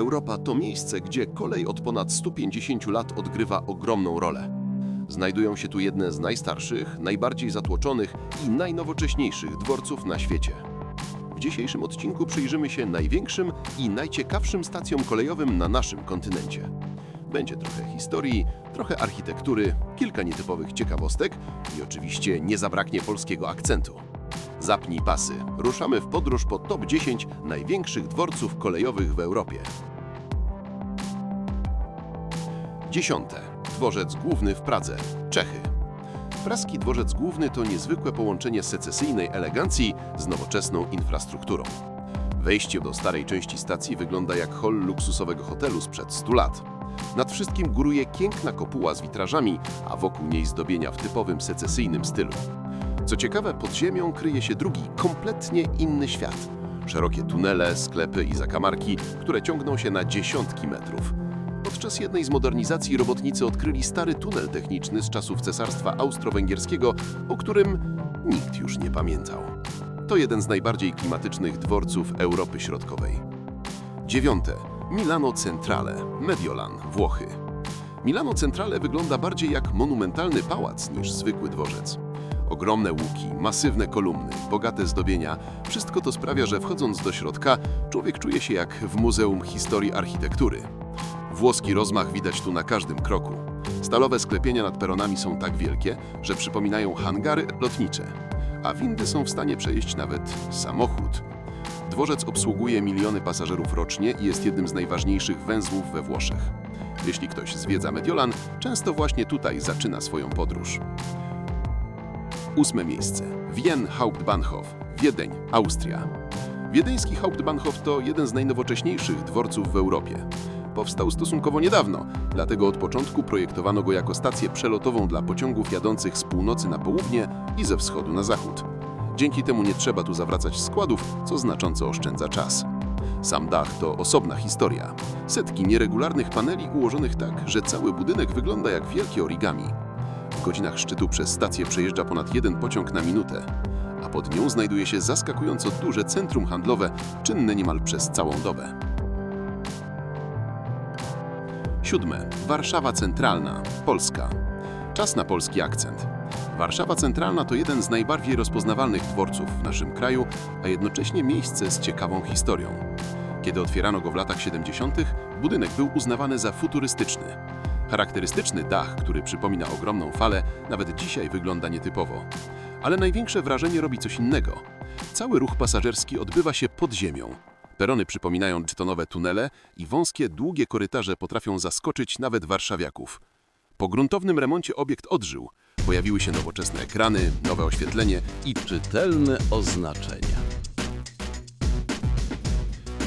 Europa to miejsce, gdzie kolej od ponad 150 lat odgrywa ogromną rolę. Znajdują się tu jedne z najstarszych, najbardziej zatłoczonych i najnowocześniejszych dworców na świecie. W dzisiejszym odcinku przyjrzymy się największym i najciekawszym stacjom kolejowym na naszym kontynencie. Będzie trochę historii, trochę architektury, kilka nietypowych ciekawostek i oczywiście nie zabraknie polskiego akcentu. Zapnij pasy. Ruszamy w podróż po top 10 największych dworców kolejowych w Europie. Dziesiąte. Dworzec główny w Pradze, Czechy. Praski dworzec główny to niezwykłe połączenie secesyjnej elegancji z nowoczesną infrastrukturą. Wejście do starej części stacji wygląda jak hol luksusowego hotelu sprzed 100 lat. Nad wszystkim góruje piękna kopuła z witrażami, a wokół niej zdobienia w typowym secesyjnym stylu. Co ciekawe, pod ziemią kryje się drugi, kompletnie inny świat. Szerokie tunele, sklepy i zakamarki, które ciągną się na dziesiątki metrów. Podczas jednej z modernizacji robotnicy odkryli stary tunel techniczny z czasów Cesarstwa Austro-Węgierskiego, o którym nikt już nie pamiętał. To jeden z najbardziej klimatycznych dworców Europy Środkowej. Dziewiąte. Milano Centrale, Mediolan, Włochy. Milano Centrale wygląda bardziej jak monumentalny pałac niż zwykły dworzec. Ogromne łuki, masywne kolumny, bogate zdobienia wszystko to sprawia, że wchodząc do środka, człowiek czuje się jak w Muzeum Historii Architektury. Włoski rozmach widać tu na każdym kroku. Stalowe sklepienia nad peronami są tak wielkie, że przypominają hangary lotnicze, a windy są w stanie przejeść nawet samochód. Dworzec obsługuje miliony pasażerów rocznie i jest jednym z najważniejszych węzłów we Włoszech. Jeśli ktoś zwiedza Mediolan, często właśnie tutaj zaczyna swoją podróż. Ósme miejsce. Wien Hauptbahnhof, Wiedeń, Austria. Wiedeński Hauptbahnhof to jeden z najnowocześniejszych dworców w Europie. Powstał stosunkowo niedawno, dlatego od początku projektowano go jako stację przelotową dla pociągów jadących z północy na południe i ze wschodu na zachód. Dzięki temu nie trzeba tu zawracać składów, co znacząco oszczędza czas. Sam dach to osobna historia. Setki nieregularnych paneli ułożonych tak, że cały budynek wygląda jak wielkie origami. W godzinach szczytu przez stację przejeżdża ponad jeden pociąg na minutę, a pod nią znajduje się zaskakująco duże centrum handlowe, czynne niemal przez całą dobę. Siódme. Warszawa Centralna, Polska. Czas na polski akcent. Warszawa Centralna to jeden z najbardziej rozpoznawalnych dworców w naszym kraju, a jednocześnie miejsce z ciekawą historią. Kiedy otwierano go w latach 70., budynek był uznawany za futurystyczny. Charakterystyczny dach, który przypomina ogromną falę, nawet dzisiaj wygląda nietypowo. Ale największe wrażenie robi coś innego. Cały ruch pasażerski odbywa się pod ziemią. Perony przypominają betonowe tunele i wąskie, długie korytarze potrafią zaskoczyć nawet warszawiaków. Po gruntownym remoncie obiekt odżył. Pojawiły się nowoczesne ekrany, nowe oświetlenie i Czytelne oznaczenia.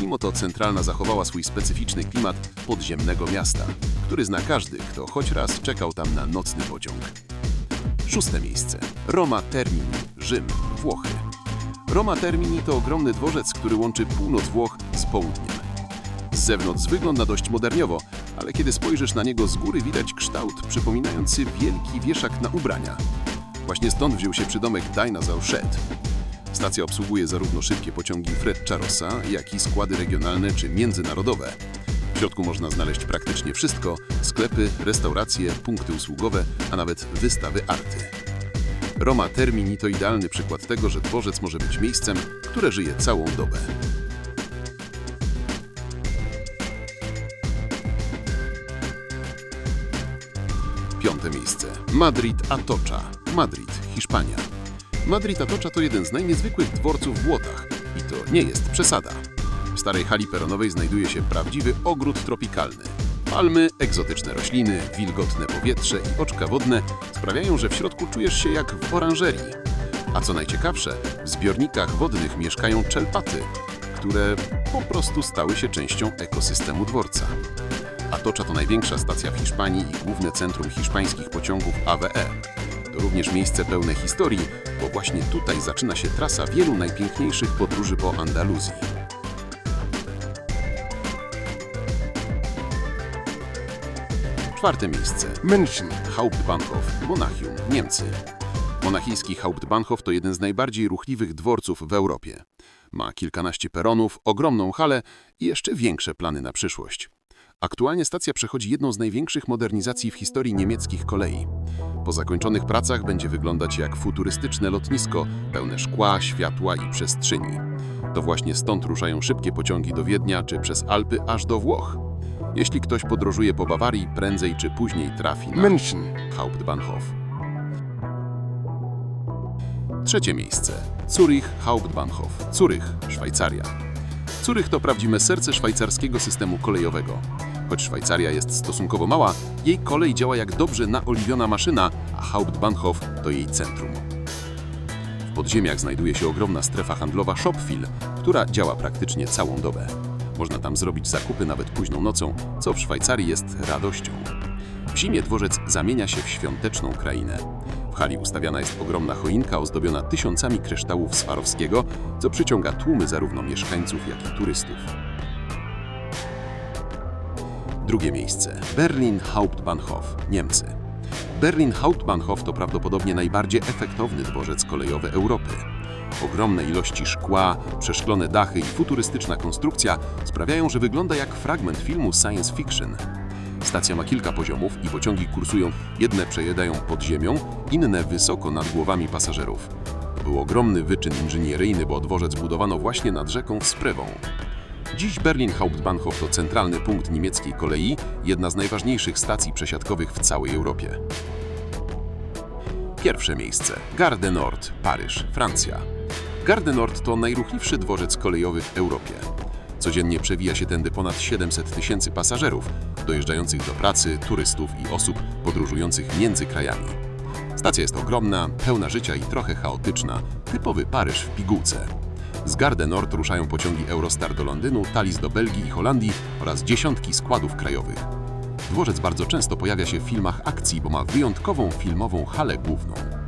mimo to centralna zachowała swój specyficzny klimat podziemnego miasta, który zna każdy, kto choć raz czekał tam na nocny pociąg. Szóste miejsce. Roma Termini, Rzym, Włochy. Roma Termini to ogromny dworzec, który łączy północ Włoch z południem. Z zewnątrz wygląda dość moderniowo, ale kiedy spojrzysz na niego z góry widać kształt przypominający wielki wieszak na ubrania. Właśnie stąd wziął się przydomek Dinosaur Shed. Stacja obsługuje zarówno szybkie pociągi Frecciarossa, jak i składy regionalne czy międzynarodowe. W środku można znaleźć praktycznie wszystko: sklepy, restauracje, punkty usługowe, a nawet wystawy arty. Roma Termini to idealny przykład tego, że dworzec może być miejscem, które żyje całą dobę. Piąte miejsce. Madrid Atocha. Madrid, Hiszpania. Madrid Atocha to jeden z najniezwykłych dworców w Łotach. I to nie jest przesada. W starej hali peronowej znajduje się prawdziwy ogród tropikalny. Palmy, egzotyczne rośliny, wilgotne powietrze i oczka wodne sprawiają, że w środku czujesz się jak w oranżerii. A co najciekawsze, w zbiornikach wodnych mieszkają czelpaty, które po prostu stały się częścią ekosystemu dworca. Atocha to największa stacja w Hiszpanii i główne centrum hiszpańskich pociągów AWE. To również miejsce pełne historii, bo właśnie tutaj zaczyna się trasa wielu najpiękniejszych podróży po Andaluzji. Czwarte miejsce. München, Hauptbahnhof, Monachium, Niemcy. Monachijski Hauptbahnhof to jeden z najbardziej ruchliwych dworców w Europie. Ma kilkanaście peronów, ogromną halę i jeszcze większe plany na przyszłość. Aktualnie stacja przechodzi jedną z największych modernizacji w historii niemieckich kolei. Po zakończonych pracach będzie wyglądać jak futurystyczne lotnisko, pełne szkła, światła i przestrzeni. To właśnie stąd ruszają szybkie pociągi do Wiednia czy przez Alpy aż do Włoch. Jeśli ktoś podróżuje po Bawarii, prędzej czy później trafi na München. Hauptbahnhof. Trzecie miejsce. Zurich Hauptbahnhof. Zurych, Szwajcaria. Zurych to prawdziwe serce szwajcarskiego systemu kolejowego. Choć Szwajcaria jest stosunkowo mała, jej kolej działa jak dobrze naoliwiona maszyna, a Hauptbahnhof to jej centrum. W podziemiach znajduje się ogromna strefa handlowa Shopfil, która działa praktycznie całą dobę. Można tam zrobić zakupy nawet późną nocą, co w Szwajcarii jest radością. W zimie dworzec zamienia się w świąteczną krainę. W hali ustawiana jest ogromna choinka ozdobiona tysiącami kryształów Swarowskiego, co przyciąga tłumy zarówno mieszkańców, jak i turystów. Drugie miejsce. Berlin Hauptbahnhof, Niemcy. Berlin Hauptbahnhof to prawdopodobnie najbardziej efektowny dworzec kolejowy Europy. Ogromne ilości szkła, przeszklone dachy i futurystyczna konstrukcja sprawiają, że wygląda jak fragment filmu science fiction. Stacja ma kilka poziomów i pociągi kursują, jedne przejedają pod ziemią, inne wysoko nad głowami pasażerów. To był ogromny wyczyn inżynieryjny, bo dworzec budowano właśnie nad rzeką Sprewą. Dziś Berlin Hauptbahnhof to centralny punkt niemieckiej kolei, jedna z najważniejszych stacji przesiadkowych w całej Europie. Pierwsze miejsce. Gare Nord, Paryż, Francja. Gare du Nord to najruchliwszy dworzec kolejowy w Europie. Codziennie przewija się tędy ponad 700 tysięcy pasażerów, dojeżdżających do pracy, turystów i osób podróżujących między krajami. Stacja jest ogromna, pełna życia i trochę chaotyczna, typowy Paryż w pigułce. Z Gare du Nord ruszają pociągi Eurostar do Londynu, Thalys do Belgii i Holandii oraz dziesiątki składów krajowych. Dworzec bardzo często pojawia się w filmach akcji, bo ma wyjątkową filmową halę główną.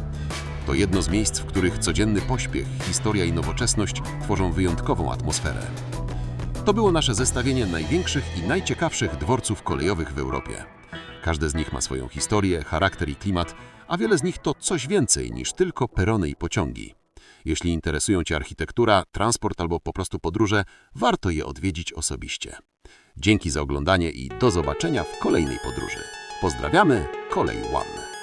To jedno z miejsc, w których codzienny pośpiech, historia i nowoczesność tworzą wyjątkową atmosferę. To było nasze zestawienie największych i najciekawszych dworców kolejowych w Europie. Każde z nich ma swoją historię, charakter i klimat, a wiele z nich to coś więcej niż tylko perony i pociągi. Jeśli interesują Cię architektura, transport albo po prostu podróże, warto je odwiedzić osobiście. Dzięki za oglądanie i do zobaczenia w kolejnej podróży. Pozdrawiamy, Kolej One.